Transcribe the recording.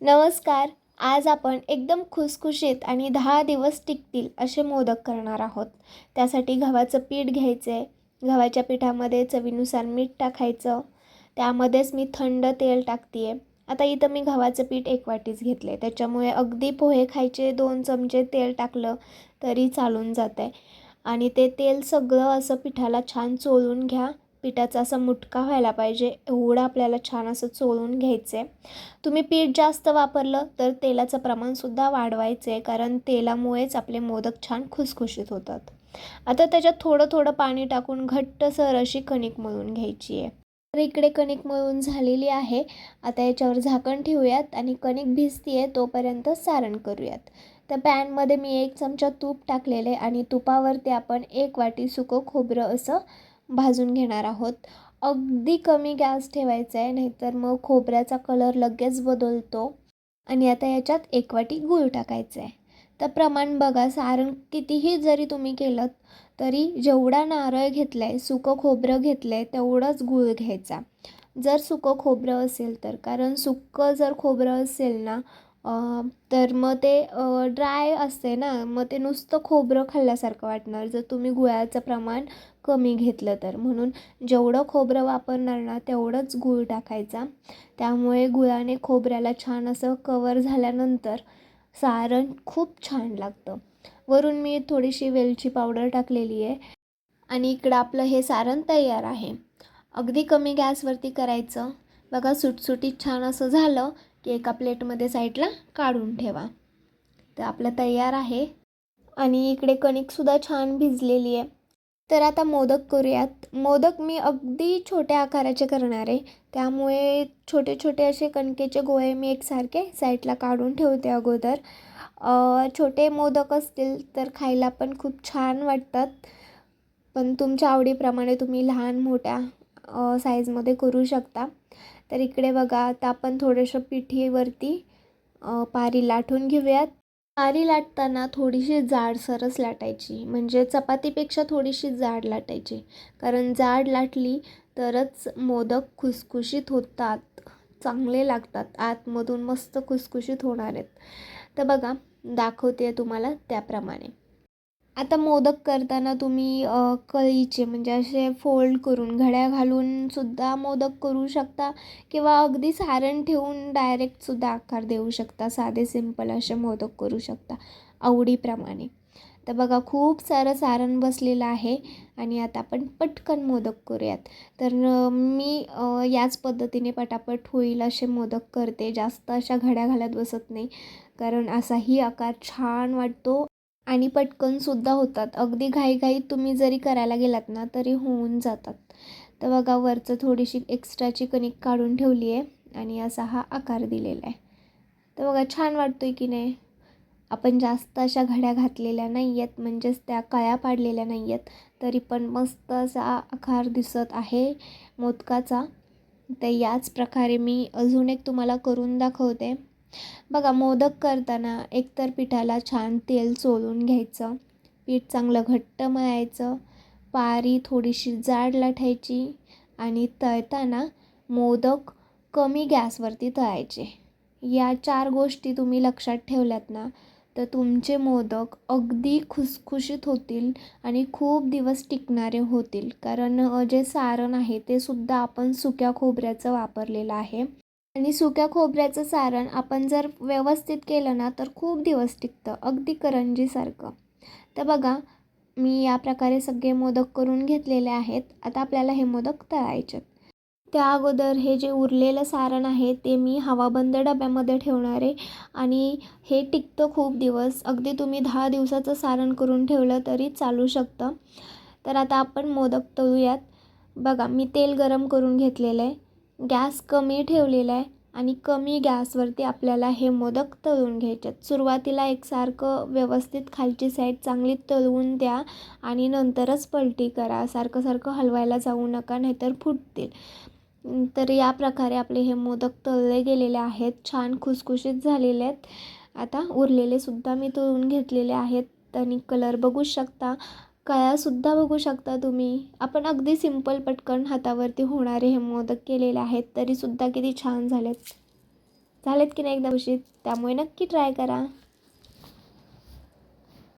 नमस्कार. आज आपण एकदम खुसखुशीत आणि दहा दिवस टिकतील असे मोदक करणार आहोत. त्यासाठी गव्हाचं पीठ घ्यायचं आहे गव्हाच्या पिठामध्ये चवीनुसार मीठ टाकायचं. त्यामध्येच मी थंड तेल टाकते आहे आता इथं मी गव्हाचं पीठ एक वाटीच आहे त्याच्यामुळे अगदी पोहे खायचे दोन चमचे तेल टाकलं तरी चालून जात आहे आणि ते तेल सगळं असं पिठाला छान चोळून घ्या. पिठाचा असा मुटका व्हायला पाहिजे एवढं आपल्याला छान असं चोळून घ्यायचं आहे तुम्ही पीठ जास्त वापरलं तर तेलाचं प्रमाणसुद्धा वाढवायचं आहे कारण तेलामुळेच आपले मोदक छान खुसखुशीत होतात. आता त्याच्यात थोडं थोडं पाणी टाकून घट्टसर अशी कणिक मळून घ्यायची आहे तर इकडे कणिक मळून झालेली आहे. आता याच्यावर झाकण ठेवूयात आणि कणिक भिजती आहे तोपर्यंत सारण करूयात. तर पॅनमध्ये मी एक चमचा तूप टाकलेले आणि तुपावरती आपण एक वाटी सुकं खोबरं असं भाजून घेणार आहोत. अगदी कमी गॅस ठेवायचा आहे नाहीतर मग खोबऱ्याचा कलर लगेच बदलतो आणि आता याच्यात एक वाटी गूळ टाकायचं आहे तर प्रमाण बघा सारण कितीही जरी तुम्ही केलं तरी जेवढा नारळ घेतला आहे सुकं खोबरं घेतलं आहे तेवढंच गूळ घ्यायचा. जर सुकं खोबरं असेल तर कारण सुकं जर खोबरं असेल ना तर मग ते ड्राय असते ना मग ते नुसतं खोबरं खाल्ल्यासारखं वाटणार. जर तुम्ही गुळाचं प्रमाण कमी घेतलं तर. म्हणून जेवढं खोबरं वापरणार ना तेवढंच गूळ टाकायचा. त्यामुळे गुळाने खोबऱ्याला छान असं कवर झाल्यानंतर सारण खूप छान लागतं. वरून मी थोडीशी वेलची पावडर टाकलेली आहे. आणि इकडं आपलं हे सारण तयार आहे. अगदी कमी गॅसवरती करायचं. बघा सुटसुटीत छान असं झालं. की एका प्लेटमध्ये साईडला काढून ठेवा. तर आपलं तयार आहे. आणि इकडे कणिकसुद्धा छान भिजलेली आहे. तर आता मोदक करूयात. मोदक मी अगदी छोट्या आकाराचे करणार आहे. त्यामुळे छोटे छोटे असे कणकेचे गोळे मी एकसारखे साईडला काढून ठेवते अगोदर. छोटे मोदक असतील तर खायला पण खूप छान वाटतात. पण तुमच्या आवडीप्रमाणे तुम्ही लहान मोठ्या साईजमध्ये करू शकता. तर इकडे बघा आता आपण थोडंसं पिठीवरती पारी लाटून घेऊयात. पारी लाटताना थोडीशी जाडसरच लाटायची. म्हणजे चपातीपेक्षा थोडीशी जाड लाटायची. कारण जाड लाटली तरच मोदक खुसखुशीत होतात. चांगले लागतात. आतमधून मस्त खुसखुशीत होणार आहेत. तर बघा दाखवते तुम्हाला त्याप्रमाणे. आता मोदक करताना तुम्ही कळीचे म्हणजे असे फोल्ड करून घड्या घालूनसुद्धा मोदक करू शकता किंवा अगदी सारण ठेवून डायरेक्टसुद्धा आकार देऊ शकता. साधे सिंपल असे मोदक करू शकता आवडीप्रमाणे. तर बघा खूप सारं सारण बसलेलं आहे आणि आता आपण पटकन मोदक करूयात. तर मी याच पद्धतीने पटापट होईल असे मोदक करते. जास्त अशा घड्या घालत बसत नाही. कारण असाही आकार छान वाटतो. आणि पटकनसुद्धा होतात. अगदी घाईघाईत तुम्ही जरी करायला गेलात ना तरी होऊन जातात. तर बघा वरचं थोडीशी एक्स्ट्राची कणिक काढून ठेवली आहे आणि असा हा आकार दिलेला आहे. तर बघा छान वाटतो आहे की नाही? आपण जास्त अशा घड्या घातलेल्या नाही आहेत म्हणजेच त्या कळ्या पाडलेल्या नाही आहेत तरी पण मस्त असा आकार दिसत आहे मोदकाचा. तर याच प्रकारे मी अजून एक तुम्हाला करून दाखवते. बघा मोदक करताना एकतर पिठाला छान तेल चोलून घ्यायचं पीठ चांगलं घट्ट मळायचं पारी थोडीशी जाड लाटायची आणि तळताना मोदक कमी गॅसवरती तळायचे. या चार गोष्टी तुम्ही लक्षात ठेवल्यात ना तर तुमचे मोदक अगदी खुसखुशीत होतील आणि खूप दिवस टिकणारे होतील. कारण जे सारण आहे ते सुद्धा आपण सुक्या खोबऱ्याचं वापरलेलं आहे. आणि सुक्या खोबऱ्याचं सारण आपण जर व्यवस्थित केलं ना तर खूप दिवस टिकतं अगदी करंजीसारखं. तर बघा मी या प्रकारे सगळे मोदक करून घेतलेले आहेत. आता आपल्याला हे मोदक तळायचे त्या अगोदर हे जे उरलेलं सारण आहे ते मी हवाबंद डब्यामध्ये ठेवणार आहे. आणि हे टिकतं खूप दिवस. अगदी तुम्ही दहा दिवसाचं सारण करून ठेवलं तरी चालू शकतं. तर आता आपण मोदक तळूयात. बघा मी तेल गरम करून घेतलेलं आहे. गॅस कमी ठेवलेला आहे आणि कमी गॅसवरती आपल्याला हे मोदक तळून घ्यायच्यात सुरुवातीला एकसारखं व्यवस्थित खालची साईड चांगली तळवून द्या आणि नंतरच पलटी करा. सारखं सारखं हलवायला जाऊ नका नाहीतर फुटतील. तर या प्रकारे आपले हे मोदक तळले गेलेले आहेत. छान खुसखुशीत झालेले आहेत. आता उरलेले सुद्धा मी तळून घेतलेले आहेत आणि कलर बघू शकता. कळ्यासुद्धा बघू शकता तुम्ही. आपण अगदी सिंपल पटकन हातावरती होणारे हे मोदक केलेले आहेत तरीसुद्धा किती छान झालेत. झालेत की नाही एकदा उशीत त्यामुळे नक्की ट्राय करा.